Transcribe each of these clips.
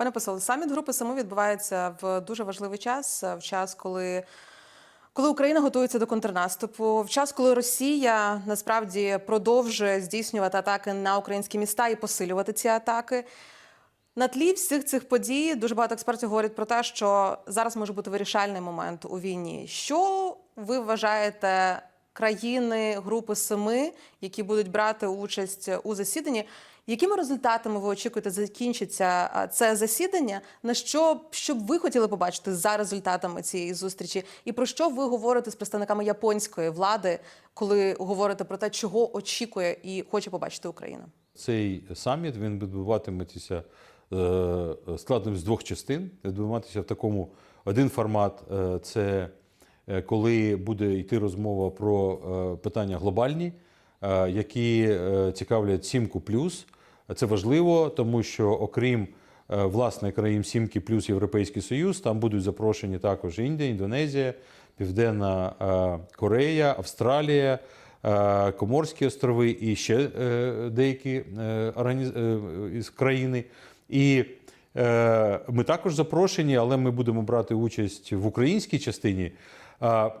Пане посол, саміт групи СМИ відбувається в дуже важливий час, в час, коли. Коли Україна готується до контрнаступу, в час, коли Росія насправді продовжує здійснювати атаки на українські міста і посилювати ці атаки, на тлі всіх цих подій дуже багато експертів говорять про те, що зараз може бути вирішальний момент у війні. Що ви вважаєте країни групи семи, які будуть брати участь у засіданні? Якими результатами ви очікуєте закінчиться це засідання? На що щоб ви хотіли побачити за результатами цієї зустрічі? І про що ви говорите з представниками японської влади, коли говорите про те, чого очікує і хоче побачити Україна? Цей саміт він відбуватиметься е, складним з двох частин. Відбуватися в такому один формат е, це е, коли буде йти розмова про питання глобальні, які е, цікавлять сімку плюс. Це важливо, тому що окрім е, власне країн сімки плюс Європейський Союз, там будуть запрошені також Індія, Індонезія, Південна е, Корея, Австралія. е, Коморські острови і ще е, деякі е, е, із країни. І е, ми також запрошені, але ми будемо брати участь в українській частині.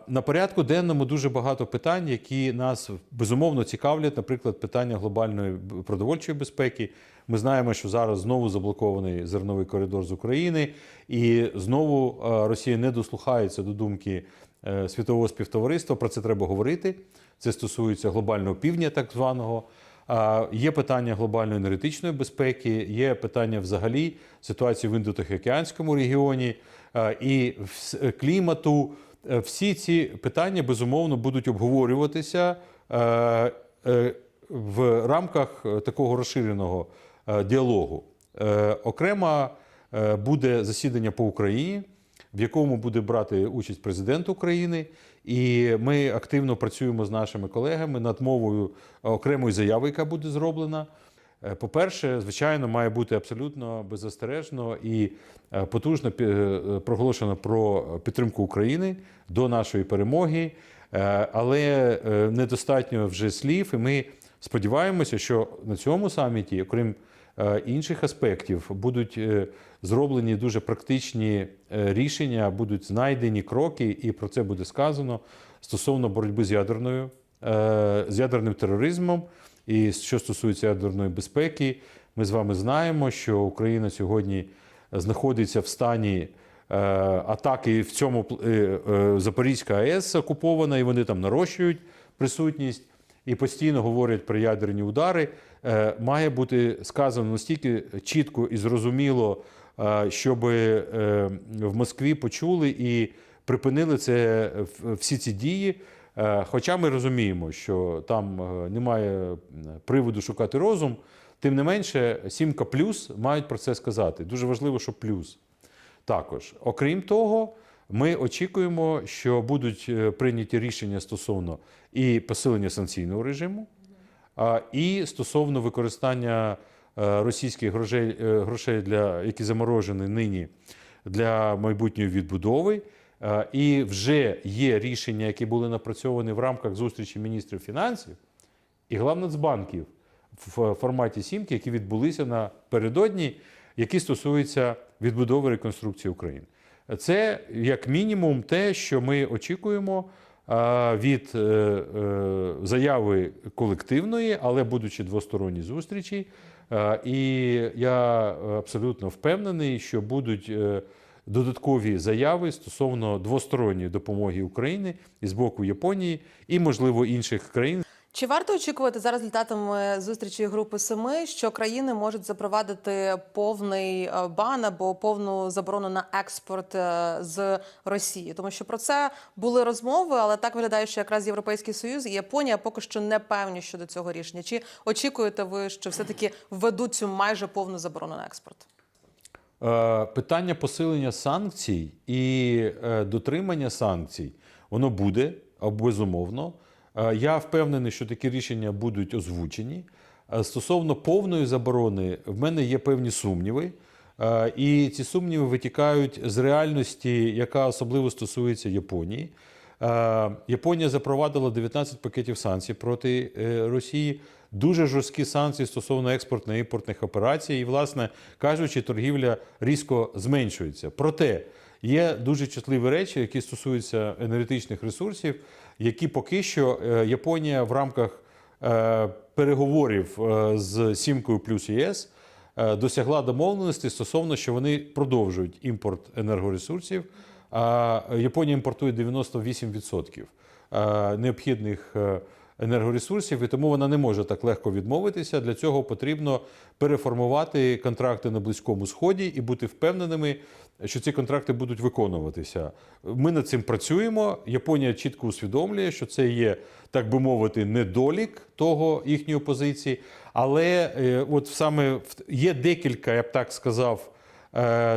На порядку денному дуже багато питань, які нас безумовно цікавлять, наприклад, питання глобальної продовольчої безпеки. Ми знаємо, що зараз знову заблокований зерновий коридор з України, і знову е, Росія не дослухається до думки е, світового співтовариства. Про це треба говорити. Це стосується глобального півдня, так званого. Є питання глобальної енергетичної безпеки, є питання взагалі ситуації в індотихоокеанському регіоні і вс- клімату. Е, Всі ці питання безумовно будуть обговорюватися е, е, в рамках такого розширеного діалогу. Окремо буде засідання по Україні, в якому буде брати участь президент України, і ми активно працюємо з нашими колегами над мовою окремої заяви, яка буде зроблена. Е, По-перше, звичайно, має бути абсолютно беззастережно і е, потужно е, проголошено про підтримку України до нашої перемоги, але недостатньо вже слів. І ми сподіваємося, що на цьому саміті, окрім інших аспектів, будуть зроблені дуже практичні рішення, будуть знайдені кроки, і про це буде сказано стосовно боротьби з ядерною, з ядерним тероризмом. І що стосується ядерної безпеки, ми з вами знаємо, що Україна сьогодні знаходиться в стані е, атаки в цьому е, е, Запорізька АЕС окупована, і вони там нарощують присутність і постійно говорять про ядерні удари. Має бути сказано настільки чітко і зрозуміло, щоб в Москві почули і припинили це всі ці дії. Е, Хоча ми розуміємо, що там е, немає приводу шукати розум, тим не менше, сімка плюс мають про це сказати. Дуже важливо, що плюс. Також, окрім того, ми очікуємо, що будуть е, прийняті рішення стосовно і посилення санкційного режиму, і стосовно використання е, російських грошей, е, грошей для які заморожені нині для майбутньої відбудови. Е, І вже є рішення, які були напрацьовані в рамках зустрічі міністрів фінансів і глав нацбанків в форматі сімки, які відбулися напередодні, які стосуються відбудови реконструкції України. Це як мінімум те, що ми очікуємо від е, е, заяви колективної, але будучи двосторонні зустрічі. Е, І я абсолютно впевнений, що будуть е, додаткові заяви стосовно двосторонньої допомоги України і з боку Японії і, можливо, інших країн. Чи варто очікувати за результатами зустрічі групи семи, що країни можуть запровадити повний е, бан або повну заборону на експорт е, з Росії? Тому що про це були розмови, але так виглядає, що якраз Європейський Союз і Японія поки що не певні щодо цього рішення. Чи очікуєте ви, що все таки введуть цю майже повну заборону на експорт? Е, Питання посилення санкцій і е, дотримання санкцій воно буде безумовно. Е, Я впевнений, що такі рішення будуть озвучені. Стосовно повної заборони, в мене є певні сумніви. І ці сумніви витікають з реальності, яка особливо стосується Японії. Е, Японія запровадила 19 пакетів санкцій проти е, Росії. Дуже жорсткі санкції стосовно експортно-імпортних операцій. І, власне кажучи, торгівля різко зменшується. Проте є дуже чутливі речі, які стосуються енергетичних ресурсів, які поки що е, Японія в рамках переговорів з сімкою плюс ЄС досягла домовленості стосовно, що вони продовжують імпорт енергоресурсів. А Японія імпортує 98% е, необхідних е, енергоресурсів, і тому вона не може так легко відмовитися. Для цього потрібно переформувати контракти на Близькому Сході і бути впевненими, що ці контракти будуть виконуватися. Ми над цим працюємо. Японія чітко усвідомлює, що це є, так би мовити, недолік того їхньої позиції. Але е, от саме є декілька, я б так сказав,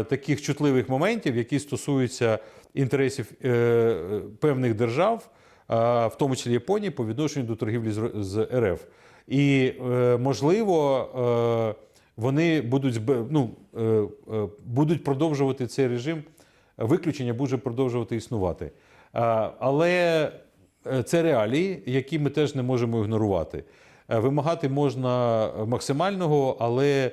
таких чутливих моментів, які стосуються інтересів е, певних держав, е, в тому числі Японії, по відношенню до торгівлі з, РФ. І е, можливо, е, вони будуть ну, е, е, будуть продовжувати цей режим. Виключення буде продовжувати існувати. Е, Але е, це реалії, які ми теж не можемо ігнорувати. Е, Вимагати можна максимального, але е,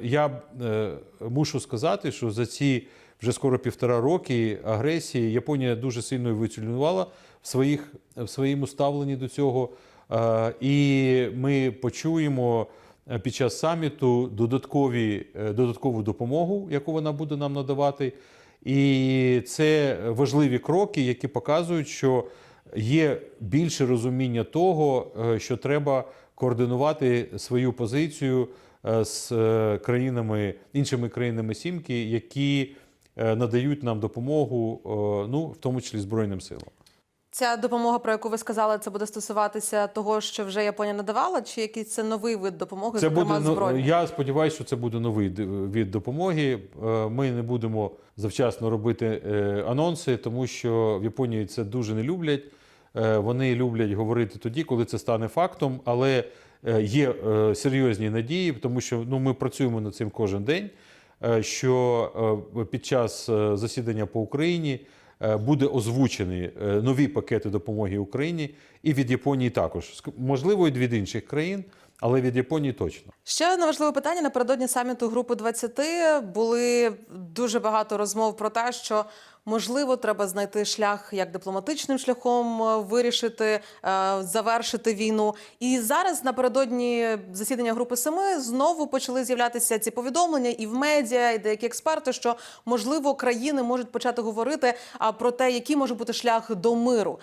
я е, мушу сказати, що за ці вже скоро півтора роки агресії Японія дуже сильно еволюціонувала в, своїх, в своєму ставленні до цього. Е, І ми почуємо е, під час саміту додаткові, е, додаткову допомогу, яку вона буде нам надавати. І це важливі кроки, які показують, що є більше розуміння того, е, що треба координувати свою позицію е, з е, країнами, іншими країнами Сімки, які е, надають нам допомогу, е, ну в тому числі Збройним силам. Ця допомога, про яку ви сказали, це буде стосуватися того, що вже Японія надавала, чи якийсь це новий вид допомоги, Це зокрема буде збройної? я сподіваюся, що це буде новий д- від допомоги. Е, Ми не будемо завчасно робити е, анонси, тому що в Японії це дуже не люблять. Е, Вони люблять говорити тоді, коли це стане фактом, але е, є е, серйозні надії, тому що ну, ми працюємо над цим кожен день. е, Що е, під час е, засідання по Україні е, буде озвучені е, нові пакети допомоги Україні і від Японії також. Можливо, і від інших країн, але від Японії точно. Ще одне важливе питання напередодні саміту Групи 20 були дуже багато розмов про те, що можливо треба знайти шлях як дипломатичним шляхом е, вирішити, е, завершити війну. І зараз напередодні засідання Групи 7 знову почали з'являтися ці повідомлення і в медіа, і деякі експерти, що можливо країни можуть почати говорити про те, який може бути шлях до миру.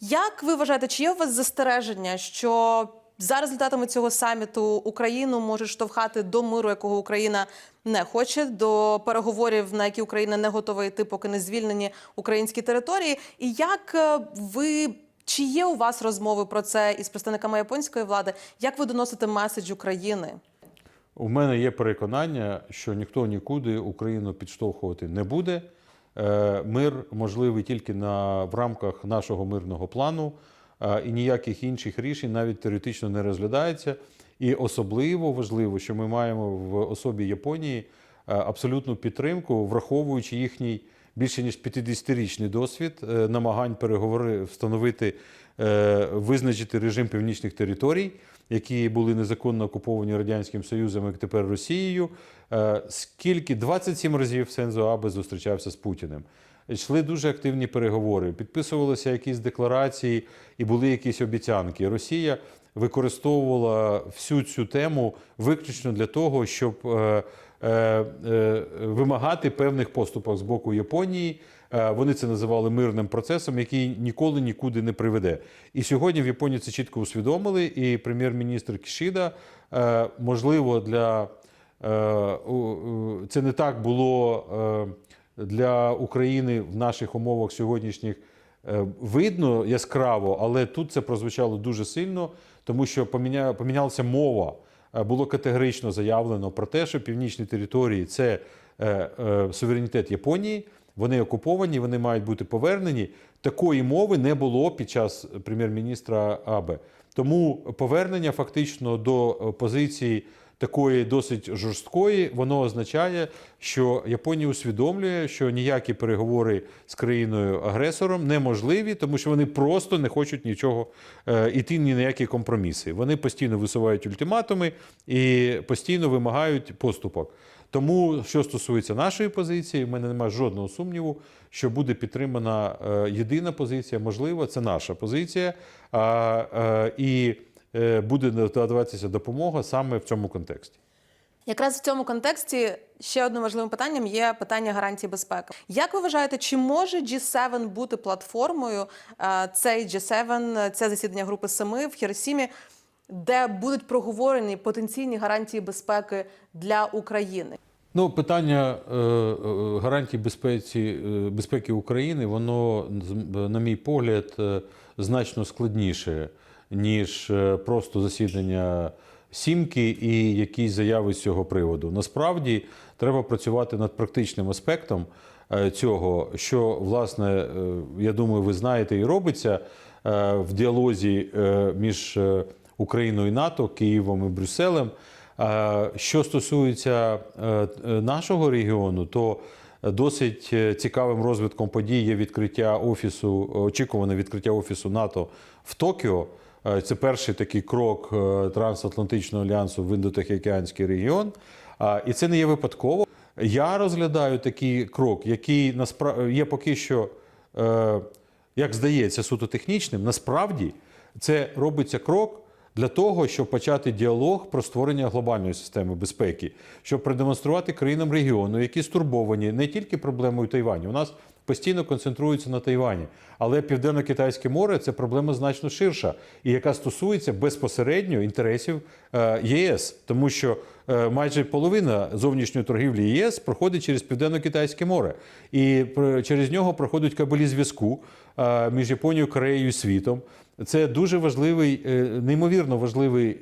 Як ви вважаєте, чи є у вас застереження, що за результатами цього саміту Україну може штовхати до миру, якого Україна не хоче, до переговорів, на які Україна не готова йти, поки не звільнені українські території? І як е, ви чи є у вас розмови про це із представниками японської влади? Як ви доносите меседж України? У мене є переконання, що ніхто нікуди Україну підштовхувати не буде. Е, Мир можливий тільки на, в рамках нашого мирного плану, і ніяких інших рішень навіть теоретично не розглядається. І особливо важливо, що ми маємо в особі Японії абсолютну підтримку, враховуючи їхній більше ніж 50-річний досвід е, намагань переговори встановити, е, визначити режим північних територій, які були незаконно окуповані радянським Союзом, як тепер Росією. Е, Скільки 27 разів Сензо Абе зустрічався з Путіним. Йшли дуже активні переговори, підписувалися якісь декларації і були якісь обіцянки. Росія використовувала всю цю тему виключно для того, щоб е, е, е, вимагати певних поступок з боку Японії. Е, Вони це називали мирним процесом, який ніколи нікуди не приведе. І сьогодні в Японії це чітко усвідомили. І прем'єр-міністр Кішіда, е, можливо, для це не так було для України в наших умовах сьогоднішніх е, видно яскраво, але тут це прозвучало дуже сильно, тому що поміня- помінялася мова. Е, Було категорично заявлено про те, що північні території це е, суверенітет Японії. Вони окуповані, вони мають бути повернені. Такої мови не було під час прем'єр-міністра Абе. Тому повернення фактично до позиції такої досить жорсткої, воно означає, що Японія усвідомлює, що ніякі переговори з країною агресором неможливі, тому що вони просто не хочуть нічого е, іти ні на які компроміси. Вони постійно висувають ультиматуми і постійно вимагають поступок. Тому, що стосується нашої позиції, в мене немає жодного сумніву, що буде підтримана е, єдина позиція. Можливо, це наша позиція, е, і буде надаватися допомога саме в цьому контексті. Якраз в цьому контексті ще одним важливим питанням є питання гарантії безпеки. Як ви вважаєте, чи може G7 бути платформою е, цей G7, це засідання групи семи в Хіросімі, де будуть проговорені потенційні гарантії безпеки для України? Ну, питання е, е, гарантій безпеці, е, безпеки України, воно, на мій погляд, е, значно складніше, ніж е, просто засідання сімки і якісь заяви з цього приводу. Насправді треба працювати над практичним аспектом е, цього, що, власне, е, я думаю, ви знаєте і робиться в діалозі між Україною і НАТО, Києвом і Брюсселем. Що стосується нашого регіону, то досить цікавим розвитком подій є відкриття офісу, очікуване відкриття офісу НАТО в Токіо. Е, Це перший такий крок е, трансатлантичного альянсу в індотихоокеанський регіон. І це не є випадково. Я розглядаю такий крок, який насправді є поки що, е, як здається, суто технічним. Насправді це робиться крок для того, щоб почати діалог про створення глобальної системи безпеки, щоб продемонструвати країнам регіону, які стурбовані не тільки проблемою Тайваню. У нас постійно концентруються на Тайвані, але Південно-Китайське море це проблема значно ширша, і яка стосується безпосередньо інтересів е, ЄС, тому що е, майже половина зовнішньої торгівлі ЄС проходить через Південно-Китайське море, і через нього проходять кабелі зв'язку е, між Японією, Кореєю і світом. Це дуже важливий, неймовірно важливий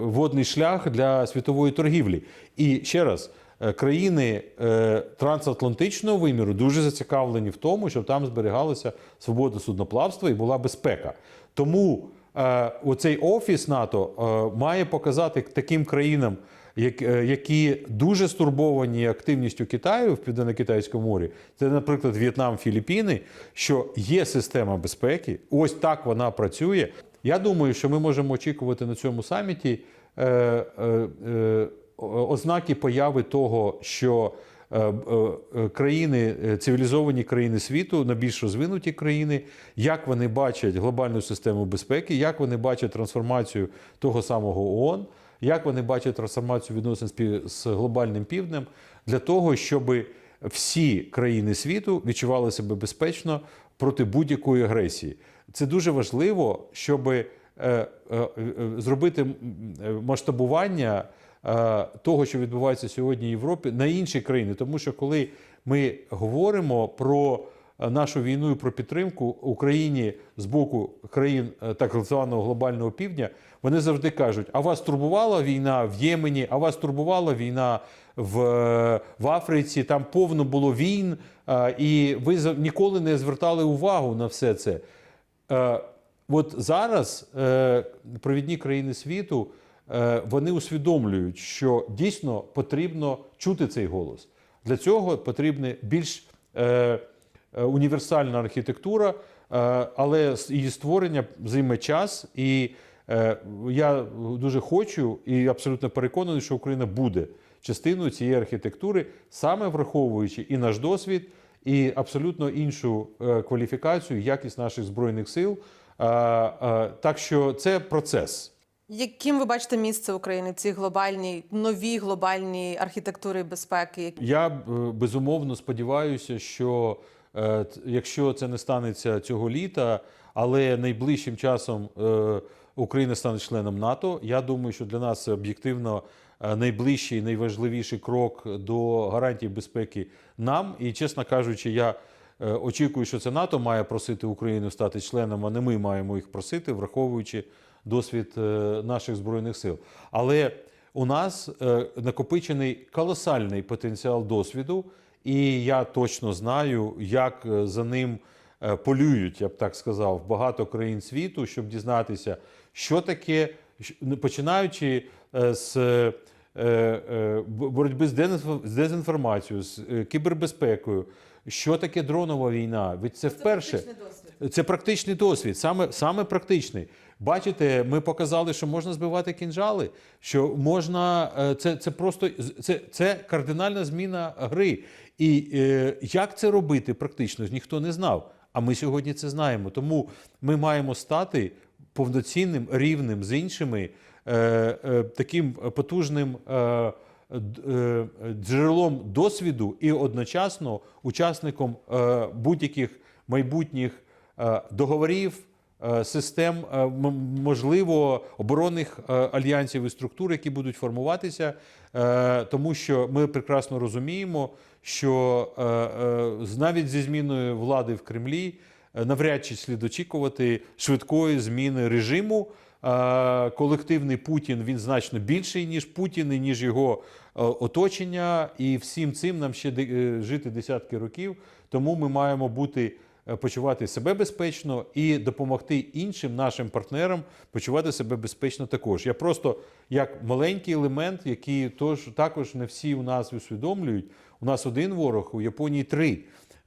водний шлях для світової торгівлі. І ще раз. Е, Країни е, трансатлантичного виміру дуже зацікавлені в тому, щоб там зберігалася свобода судноплавства і була безпека. Тому е, оцей офіс НАТО має показати таким країнам, які дуже стурбовані активністю Китаю в Південно-Китайському морі, це, наприклад, В'єтнам, Філіппіни, що є система безпеки, ось так вона працює. Я думаю, що ми можемо очікувати на цьому саміті ознаки появи того, що е, е, е, країни, цивілізовані країни світу, на більш розвинуті країни, як вони бачать глобальну систему безпеки, як вони бачать трансформацію того самого ООН, як вони бачать трансформацію відносин з глобальним півднем, для того, щоб всі країни світу відчували себе безпечно проти будь-якої агресії. Це дуже важливо, щоб зробити масштабування того, що відбувається сьогодні в Європі, на інші країни. Тому що коли ми говоримо про е, нашу війну і про підтримку Україні з боку країн е, так званого глобального півдня, вони завжди кажуть: а вас турбувала війна в Ємені, а вас турбувала війна в, е, в Африці, там повно було війн, е, і ви ніколи не звертали увагу на все це. Е, От зараз е, провідні країни світу е, вони усвідомлюють, що дійсно потрібно чути цей голос. Для цього потрібна більш е, е, універсальна архітектура, е, але її створення займе час. І е, я дуже хочу і абсолютно переконаний, що Україна буде частиною цієї архітектури, саме враховуючи і наш досвід, і абсолютно іншу е, кваліфікацію, якість наших збройних сил. Е, е, Так що це процес. Яким ви бачите місце України в цій глобальній новій глобальній архітектурі безпеки? Я е, безумовно сподіваюся, що е, якщо це не станеться цього літа, але найближчим часом е, Україна стане членом НАТО. Я думаю, що для нас це об'єктивно найближчий, найважливіший крок до гарантій безпеки нам. І, чесно кажучи, я очікую, що це НАТО має просити Україну стати членом, а не ми маємо їх просити, враховуючи досвід е, наших збройних сил. Але у нас е, накопичений колосальний потенціал досвіду, і я точно знаю, як е, за ним полюють, я б так сказав, багато країн світу, щоб дізнатися, що таке, починаючи з боротьби з дезінформацією, з е, кібербезпекою. Що таке дронова війна? Ведь це вперше. Це практичний досвід, саме, саме практичний. Бачите, ми показали, що можна збивати кінжали, що можна. е, Це, це просто це, це кардинальна зміна гри. І е, як це робити практично, ніхто не знав. А ми сьогодні це знаємо. Тому ми маємо стати повноцінним рівним з іншими е, е, таким потужним. Е, е, джерелом досвіду і одночасно учасником е, будь-яких майбутніх е, договорів, е, систем, е, можливо, оборонних е, альянсів і структур, які будуть формуватися, е, тому що ми прекрасно розуміємо, що е, е, навіть зі зміною влади в Кремлі е, навряд чи слід очікувати швидкої зміни режиму. Е, Колективний Путін він значно більший ніж Путін, і ніж його е, оточення, і всім цим нам ще е, жити десятки років. Тому ми маємо бути почувати себе безпечно і допомогти іншим нашим партнерам почувати себе безпечно також. Я просто як маленький елемент, який тож також не всі у нас усвідомлюють. У нас один ворог, у Японії три.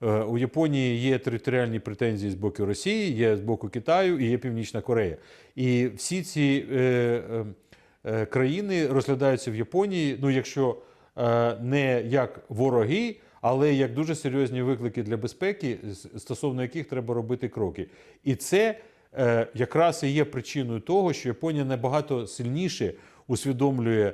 Е, У Японії є територіальні претензії з боку Росії, є з боку Китаю і є Північна Корея. І всі ці е, е, країни розглядаються в Японії, ну якщо не як вороги, але як дуже серйозні виклики для безпеки, стосовно яких треба робити кроки. І це е, якраз і є причиною того, що Японія набагато сильніше усвідомлює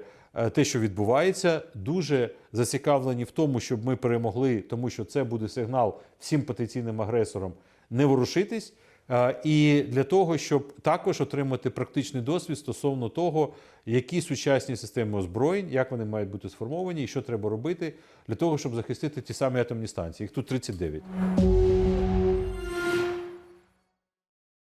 те, що відбувається, дуже зацікавлені в тому, щоб ми перемогли, тому що це буде сигнал всім потенційним агресорам не ворушитись. Е, І для того, щоб також отримати практичний досвід стосовно того, які сучасні системи озброєнь, як вони мають бути сформовані, і що треба робити для того, щоб захистити ті самі атомні станції. Їх тут 39.